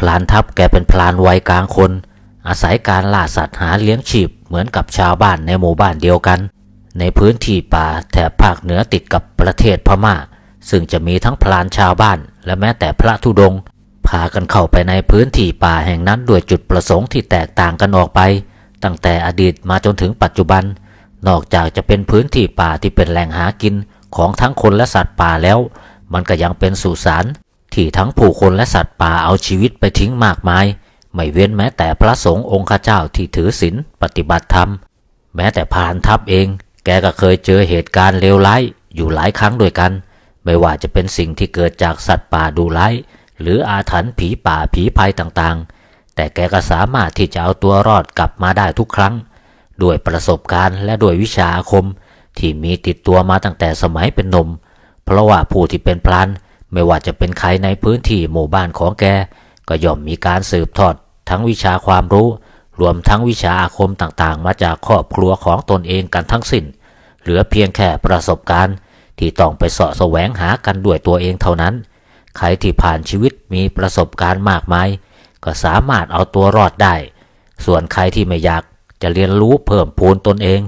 พลานทัพแกเป็นพลานวัยกลางคน อาศัยการล่าสัตว์หาเลี้ยงชีพเหมือนกับชาวบ้านในหมู่บ้านเดียวกัน ในพื้นที่ป่าแถบภาคเหนือติดกับประเทศพม่า ซึ่งจะมีทั้งพลานชาวบ้าน และแม้แต่พระธุดงค์พากันเข้าไปในพื้นที่ป่าแห่งนั้นด้วยจุดประสงค์ที่แตกต่างกันออกไป ตั้งแต่อดีตมาจนถึงปัจจุบัน นอกจากจะเป็นพื้นที่ป่าที่เป็นแหล่งหากินของทั้งคนและสัตว์ป่าแล้ว มันก็ยังเป็นสุสาน ที่ทั้งผู้คนและสัตว์ป่าเอาชีวิตไปทิ้งมากมาย ไม่เว้นแม้แต่พระสงฆ์องค์ข้าเจ้าที่ถือศีลปฏิบัติธรรม แม้แต่พานทัพเอง แกก็เคยเจอเหตุการณ์เลวร้ายอยู่หลายครั้งด้วยกัน ไม่ว่าจะเป็นสิ่งที่เกิดจากสัตว์ป่าดูร้ายหรืออาถรรพ์ผีป่าผีภัยต่างๆ แต่แกก็สามารถที่จะเอาตัวรอดกลับมาได้ทุกครั้ง ด้วยประสบการณ์และด้วยวิชาอาคม ที่มีติดตัวมาตั้งแต่สมัยเป็นหนมเพราะว่าผู้ที่เป็นพราน ไม่ว่าจะเป็นใครในพื้นที่หมู่บ้านของแก ก็ย่อมมีการสืบทอด ทั้งวิชาความรู้ รวมทั้งวิชาอาคมต่างๆ มาจากครอบครัวของตนเองกันทั้งสิ้น เหลือเพียงแค่ประสบการณ์ ที่ต้องไปเสาะแสวงหากันด้วยตัวเองเท่านั้น ใครที่ผ่านชีวิตมีประสบการณ์มากมาย ก็สามารถเอาตัวรอดได้ ส่วนใครที่ไม่อยากจะเรียนรู้เพิ่มพูนตนเอง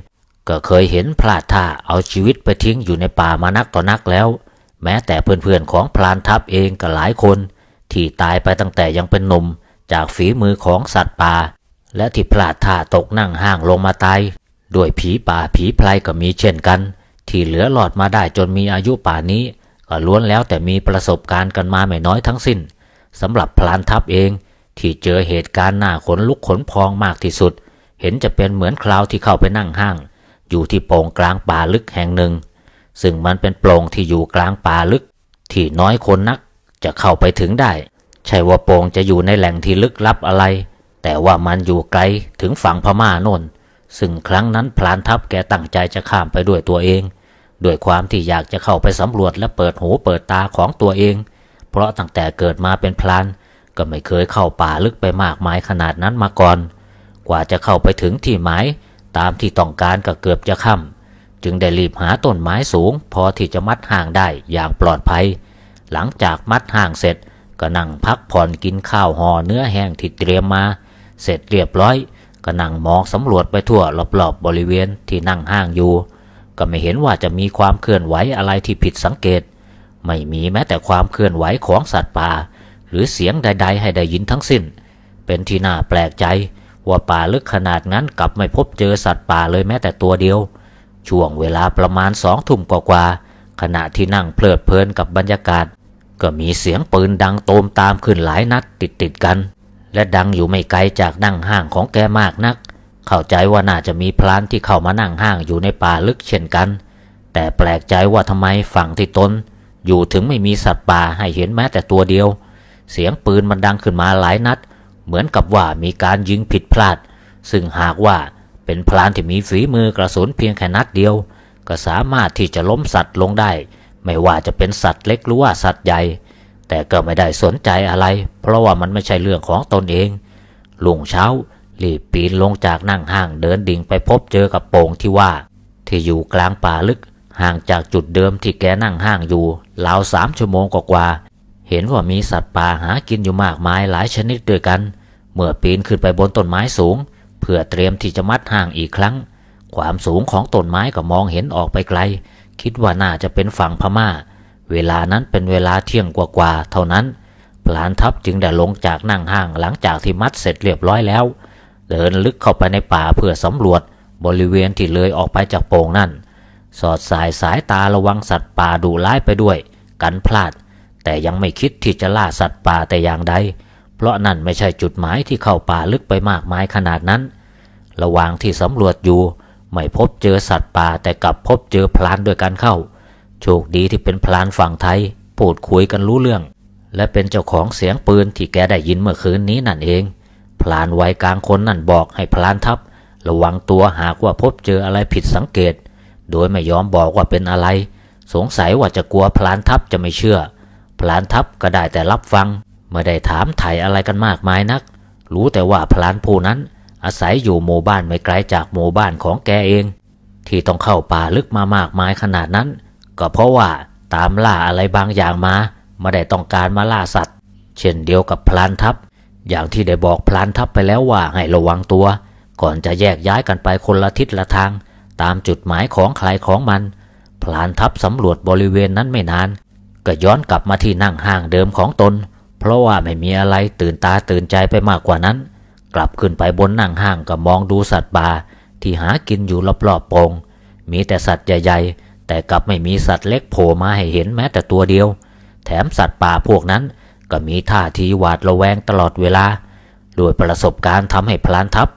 ก็เคยเห็นพลาดท่าเอาชีวิตไปทิ้งอยู่ในป่ามานักต่อนักแล้ว แม้แต่เพื่อนๆของพลานทัพเองก็หลายคน ที่ตายไปตั้งแต่ยังเป็นหนุ่มจากฝีมือของสัตว์ป่า และที่พลาดท่าตกนั่งห้างลงมาตายด้วยผีป่าผีไพรก็มีเช่นกัน ที่เหลือหลอดมาได้จนมีอายุป่านี้ ก็ล้วนแล้วแต่มีประสบการณ์กันมาไม่น้อยทั้งสิ้นสำหรับพลานทัพเอง ที่เจอเหตุการณ์หน้าขนลุกขนพองมากที่สุด เห็นจะเป็นเหมือนคราวที่เข้าไปนั่งห้าง อยู่ที่โป่งกลางป่าลึกแห่งหนึ่ง ซึ่งมันเป็นโปร่งที่อยู่กลางป่าลึก ที่น้อยคนนักจะเข้าไปถึงได้ ใช่ว่าโปร่งจะอยู่ในแหล่งที่ลึกลับอะไร แต่ว่ามันอยู่ไกลถึงฝั่งพม่าโน่น ซึ่งครั้งนั้นพลานทัพแกตั้งใจจะข้ามไปด้วยตัวเอง ด้วยความที่อยากจะเข้าไปสำรวจและเปิดหูเปิดตาของตัวเอง เพราะตั้งแต่เกิดมาเป็นพลานก็ไม่เคยเข้าป่าลึกไปมากมายขนาดนั้นมาก่อน กว่าจะเข้าไปถึงที่หมาย ตามที่ต้องการก็เกือบจะค่ำ จึงได้รีบหาต้นไม้สูง พอที่จะมัดห่างได้อย่างปลอดภัย หลังจากมัดห่างเสร็จก็นั่งพักผ่อนกินข้าวห่อเนื้อแห้งที่เตรียมมา เสร็จเรียบร้อยก็นั่งมองสำรวจไปทั่วรอบๆบบริเวณที่นั่งห้างอยู่ ก็ไม่เห็นว่าจะมีความเคลื่อนไหวอะไรที่ผิดสังเกต ไม่มีแม้แต่ความเคลื่อนไหวของสัตว์ป่า หรือเสียงใด ๆ ให้ได้ยินทั้งสิ้น เป็นที่น่าแปลกใจว่าป่าลึกขนาดนั้นกลับไม่พบเจอสัตว์ป่าเลยแม้แต่ตัวเดียว ช่วงเวลาประมาณสองทุ่มกว่าๆขณะที่นั่งเพลิดเพลินกับบรรยากาศ ก็มีเสียงปืนดังโตมตามขึ้นหลายนัดติดติดๆกัน และดังอยู่ไม่ไกลจากนั่งห้างของแกมากนัก เข้าใจว่าน่าจะมีพลานที่เข้ามานั่งห้างอยู่ในป่าลึกเช่นกัน แต่แปลกใจว่าทำไมฝั่งที่ตนอยู่ถึงไม่มีสัตว์ป่าให้เห็นแม้แต่ตัวเดียว เสียงปืนมันดังขึ้นมาหลายนัด เหมือนกับว่ามีการยิงผิดพลาด ซึ่งหากว่า เป็นพลานที่มีฝีมือกระสุนเพียงแค่นัดเดียว ก็สามารถที่จะล้มสัตว์ลงได้ ไม่ว่าจะเป็นสัตว์เล็กหรือว่าสัตว์ใหญ่ แต่ก็ไม่ได้สนใจอะไร เพราะว่ามันไม่ใช่เรื่องของตนเอง ลุงเช้ารีบปีนลงจากนั่งห้างเดินดิ่งไปพบเจอกับโป่งที่ว่า ที่อยู่กลางป่าลึกห่างจากจุดเดิมที่แกนั่งห้างอยู่ราวสามชั่วโมงกว่าๆเห็นว่ามีสัตว์ป่าหากินอยู่มากมายหลายชนิดด้วยกัน เมื่อปีนขึ้นไปบนต้นไม้สูง เพื่อเตรียมที่จะมัดห่างอีกครั้ง ความสูงของต้นไม้ก็มองเห็นออกไปไกล คิดว่าน่าจะเป็นฝั่งพม่า เวลานั้นเป็นเวลาเที่ยงกว่าๆเท่านั้นพลานทัพจึงได้ลงจากนั่งห้างหลังจากที่มัดเสร็จเรียบร้อยแล้ว เดินลึกเข้าไปในป่าเพื่อสำรวจบริเวณที่เลยออกไปจากโป่งนั่น สอดสายสายตาระวังสัตว์ป่าดุร้ายไปด้วย กันพลาด แต่ยังไม่คิดที่จะล่าสัตว์ป่าแต่อย่างใด เพราะนั่นไม่ใช่จุดหมายที่เข้าป่าลึกไปมากมายขนาดนั้น ระหว่างที่สำรวจอยู่ ไม่พบเจอสัตว์ป่าแต่กลับพบเจอพลานด้วยกันเข้า โชคดีที่เป็นพลานฝั่งไทยพูดคุยกันรู้เรื่อง และเป็นเจ้าของเสียงปืนที่แกได้ยินเมื่อคืนนี้นั่นเอง พลานวัยกลางคนนั่นบอกให้พลานทัพระวังตัวหากว่าพบเจออะไรผิดสังเกต โดยไม่ยอมบอกว่าเป็นอะไร สงสัยว่าจะกลัวพลานทัพจะไม่เชื่อ พลานทัพก็ได้แต่รับฟัง ไม่ได้ถามไถ่อะไรกันมากมายนัก รู้แต่ว่าพลานผู้นั้น อาศัยอยู่หมู่บ้านไม่ไกลจากหมู่บ้านของแกเอง ที่ต้องเข้าป่าลึกมามากมายขนาดนั้น ก็เพราะว่าตามล่าอะไรบางอย่างมาไม่ได้ต้องการมาล่าสัตว์ เช่นเดียวกับพลานทัพ อย่างที่ได้บอกพลานทัพไปแล้วว่าให้ระวังตัว ก่อนจะแยกย้ายกันไปคนละทิศละทาง ตามจุดหมายของใครของมันพลานทัพสำรวจบริเวณนั้นไม่นาน ก็ย้อนกลับมาที่นั่งห้างเดิมของตน เพราะว่าไม่มีอะไรตื่นตาตื่นใจไปมากกว่านั้น กลับขึ้นไปบนนั่งห้างก็มองดูสัตว์ป่าที่หากินอยู่รอบๆโปง มีแต่สัตว์ใหญ่ๆ แต่กลับไม่มีสัตว์เล็กโผล่มาให้เห็นแม้แต่ตัวเดียว แถมสัตว์ป่าพวกนั้นก็มีท่าทีหวาดระแวงตลอดเวลา โดยประสบการณ์ทำให้พลานทัพ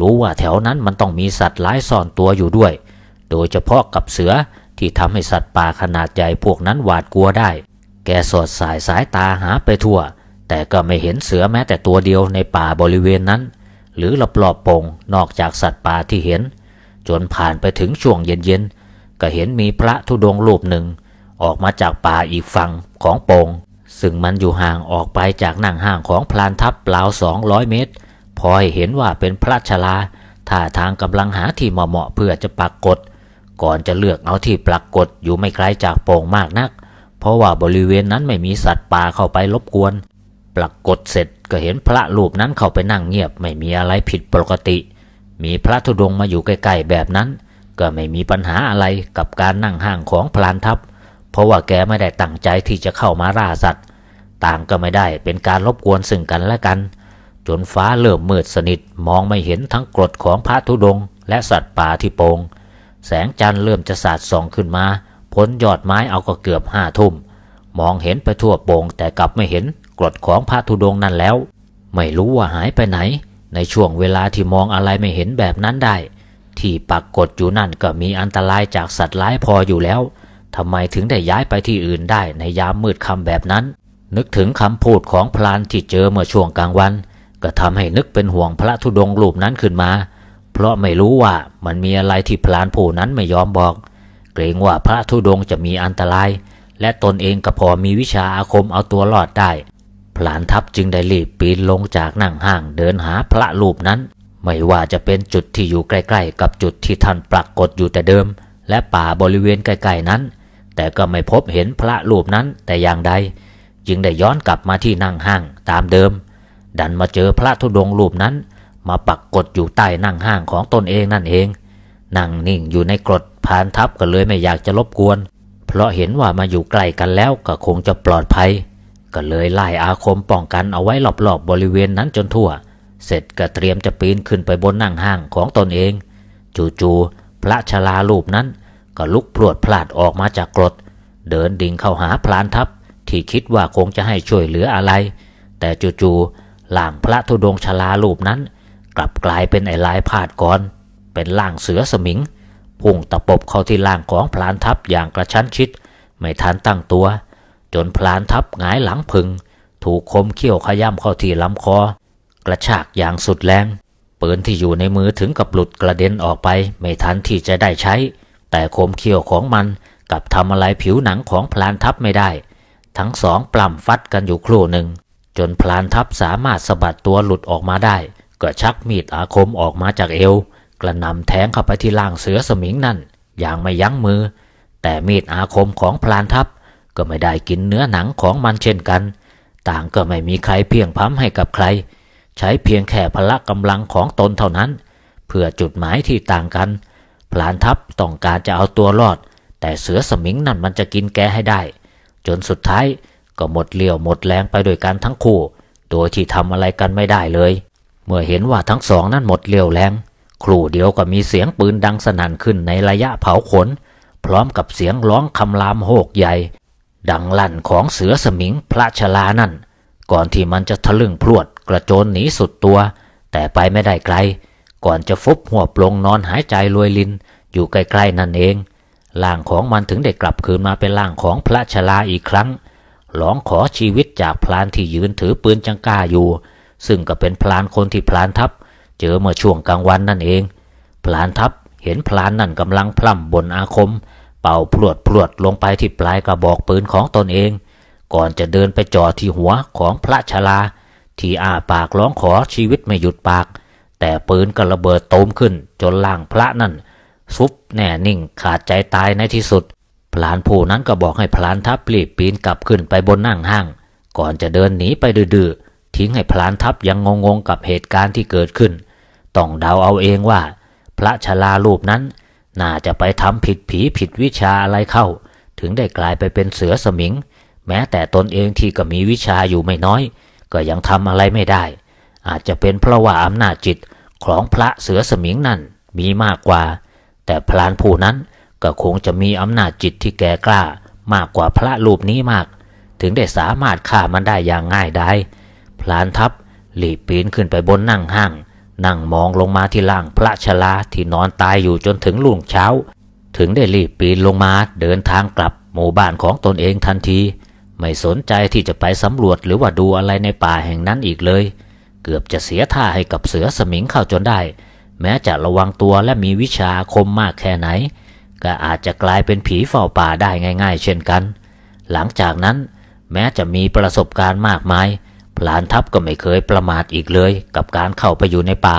รู้ว่าแถวนั้นมันต้องมีสัตว์ร้ายซ่อนตัวอยู่ด้วย โดยเฉพาะกับเสือที่ทำให้สัตว์ป่าขนาดใหญ่พวกนั้นหวาดกลัวได้ แกสอดสายสายตาหาไปทั่ว แต่ก็ไม่เห็นเสือแม้แต่ตัวเดียวในป่าบริเวณนั้น หรือรอบๆโปงนอกจากสัตว์ป่าที่เห็น จนผ่านไปถึงช่วงเย็นๆ ก็เห็นมีพระธุดงรูปหนึ่ง ออกมาจากป่าอีกฝั่งของโปง ซึ่งมันอยู่ห่างออกไปจากนั่งห้างของพลานทัพราวสองร้อยเมตร พอให้เห็นว่าเป็นพระชลาท่าทางกำลังหาที่เหมาะเพื่อจะปักกดก่อนจะเลือกเอาที่ปรากฏอยู่ไม่ไกลจากโป่งมากนัก เพราะว่าบริเวณนั้นไม่มีสัตว์ป่าเข้าไปรบกวน ปรากฏเสร็จก็เห็นพระรูปนั้นเข้าไปนั่งเงียบ ไม่มีอะไรผิดปกติ มีพระธุดงค์มาอยู่ใกล้ๆแบบนั้น ก็ไม่มีปัญหาอะไรกับการนั่งห้างของพลานทัพ เพราะว่าแกไม่ได้ตั้งใจที่จะเข้ามาล่าสัตว์ ต่างก็ไม่ได้เป็นการรบกวนซึ่งกันและกัน จนฟ้าเริ่มมืดสนิทมองไม่เห็นทั้งกรดของพระธุดงค์และสัตว์ป่าที่โปงแสงจันทร์เริ่มจะสาดส่องขึ้นมา พ้นยอดไม้เอาก็เกือบห้าทุ่ม มองเห็นไปทั่วโป่งแต่กลับไม่เห็นกรดของพระธุดงนั่นแล้ว ไม่รู้ว่าหายไปไหน ในช่วงเวลาที่มองอะไรไม่เห็นแบบนั้นได้ ที่ปักกดอยู่นั่นก็มีอันตรายจากสัตว์ร้ายพออยู่แล้วทำไมถึงได้ย้ายไปที่อื่นได้ในยามมืดค่ำแบบนั้น นึกถึงคำพูดของพลานที่เจอเมื่อช่วงกลางวัน ก็ทำให้นึกเป็นห่วงพระธุดงรูปนั้นขึ้นมา เพราะไม่รู้ว่ามันมีอะไรที่พลานผู้นั้นไม่ยอมบอก เกรงว่าพระธุดงค์จะมีอันตราย และตนเองก็พอมีวิชาอาคมเอาตัวรอดได้ พลานทัพจึงได้รีบปีนลงจากนั่งห้างเดินหาพระรูปนั้น ไม่ว่าจะเป็นจุดที่อยู่ใกล้ๆ กับจุดที่ท่านปรากฏอยู่แต่เดิม และป่าบริเวณใกล้ๆนั้น แต่ก็ไม่พบเห็นพระรูปนั้นแต่อย่างใด จึงได้ย้อนกลับมาที่นั่งห้างตามเดิม ดันมาเจอพระธุดงค์รูปนั้น มาปักกดอยู่ใต้นั่งห้างของตนเองนั่นเอง นั่งนิ่งอยู่ในกรดพานทัพก็เลยไม่อยากจะรบกวน เพราะเห็นว่ามาอยู่ใกล้กันแล้วก็คงจะปลอดภัย ก็เลยไล่อาคมป้องกันเอาไว้รอบๆบบริเวณนั้นจนทั่ว เสร็จก็เตรียมจะปีนขึ้นไปบนนั่งห้างของตนเอง จู่ๆพระชลารูปนั้น ก็ลุกพรวดพลาดออกมาจากกรด เดินดิ่งเข้าหาพลานทัพ ที่คิดว่าคงจะให้ช่วยเหลืออะไร แต่จู่ๆล่างพระธุดงชลารูปนั้น กลับกลายเป็นไอ้ลายพาดก่อน เป็นล่างเสือสมิง พุ่งตะปบเข้าที่ล่างของพลานทัพอย่างกระชั้นชิด ไม่ทันตั้งตัว จนพลานทัพหงายหลังพึง ถูกคมเขี้ยวขย้ำเข้าที่ลำคอ กระชากอย่างสุดแรงปืนที่อยู่ในมือถึงกับหลุดกระเด็นออกไป ไม่ทันที่จะได้ใช้ แต่คมเขี้ยวของมันกลับทำอะไรผิวหนังของพลานทัพไม่ได้ ทั้งสองปล้ำฟัดกันอยู่ครู่หนึ่ง จนพลานทัพสามารถสะบัดตัวหลุดออกมาได้ ก็ชักมีดอาคมออกมาจากเอว กระนำแทงเข้าไปที่ล่างเสือสมิงนั่น อย่างไม่ยั้งมือ แต่มีดอาคมของพลานทัพ ก็ไม่ได้กินเนื้อหนังของมันเช่นกัน ต่างก็ไม่มีใครเพียงพ้ำให้กับใคร ใช้เพียงแค่พละกำลังของตนเท่านั้น เพื่อจุดหมายที่ต่างกัน พลานทัพต้องการจะเอาตัวรอด แต่เสือสมิงนั่นมันจะกินแกให้ได้ จนสุดท้ายก็หมดเลี้ยวหมดแรงไปด้วยกันทั้งคู่ โดยที่ทำอะไรกันไม่ได้เลย เมื่อเห็นว่าทั้งสองนั้นหมดเลี้ยวแรง ครู่เดียวก็มีเสียงปืนดังสนั่นขึ้นในระยะเผาขน พร้อมกับเสียงร้องคำรามโหกใหญ่ ดังลั่นของเสือสมิงพระชลานั่น ก่อนที่มันจะทะลึ่งพรวดกระโจนหนีสุดตัว แต่ไปไม่ได้ไกล ก่อนจะฟุบหัวปลงนอนหายใจรวยลิน อยู่ใกล้ๆนั่นเองร่างของมันถึงได้กลับคืนมาเป็นร่างของพระชลาอีกครั้งร้องขอชีวิตจากพลานที่ยืนถือปืนจังก้าอยู่ ซึ่งก็เป็นพลานคนที่พลานทัพ เจอเมื่อช่วงกลางวันนั่นเองพลานทัพเห็นพลานนั่นกำลังพล่ำบนอาคม เป่าพลวดพลวดลงไปที่ปลายกระบอกปืนของตนเอง ก่อนจะเดินไปจ่อที่หัวของพระชลา ที่อาปากร้องขอชีวิตไม่หยุดปาก แต่ปืนก็ระเบิดตูมขึ้นจนล่างพระนั่นฟุบแน่นิ่งขาดใจตายในที่สุด พลานผู้นั้นก็บอกให้พลานทัพรีบปีนกลับขึ้นไปบนนั่งห้าง ก่อนจะเดินหนีไปดื้อทิ้งให้พลานทัพยังงงๆกับเหตุการณ์ที่เกิดขึ้น ต้องเดาเอาเองว่า พระชรารูปนั้น น่าจะไปทำผิดผีผิดวิชาอะไรเข้า ถึงได้กลายไปเป็นเสือสมิง แม้แต่ตนเองที่ก็มีวิชาอยู่ไม่น้อย ก็ยังทำอะไรไม่ได้ อาจจะเป็นเพราะว่าอำนาจจิตของพระเสือสมิงนั่นมีมากกว่า แต่พลานผู้นั้นก็คงจะมีอำนาจจิตที่แก่กล้ามากกว่าพระรูปนี้มาก ถึงได้สามารถฆ่ามันได้อย่างง่ายได้พลานทัพหลีบปีนขึ้นไปบนนั่งห้าง นั่งมองลงมาที่ล่างพระชลาที่นอนตายอยู่จนถึงรุ่งเช้า ถึงได้รีบปีนลงมาเดินทางกลับหมู่บ้านของตนเองทันที ไม่สนใจที่จะไปสำรวจหรือว่าดูอะไรในป่าแห่งนั้นอีกเลย เกือบจะเสียท่าให้กับเสือสมิงเข้าจนได้ แม้จะระวังตัวและมีวิชาอาคมมากแค่ไหน ก็อาจจะกลายเป็นผีเฝ้าป่าได้ง่าย ๆ เช่นกัน หลังจากนั้น แม้จะมีประสบการณ์มากมาย หลานทัพก็ไม่เคยประมาทอีกเลย กับการเข้าไปอยู่ในป่า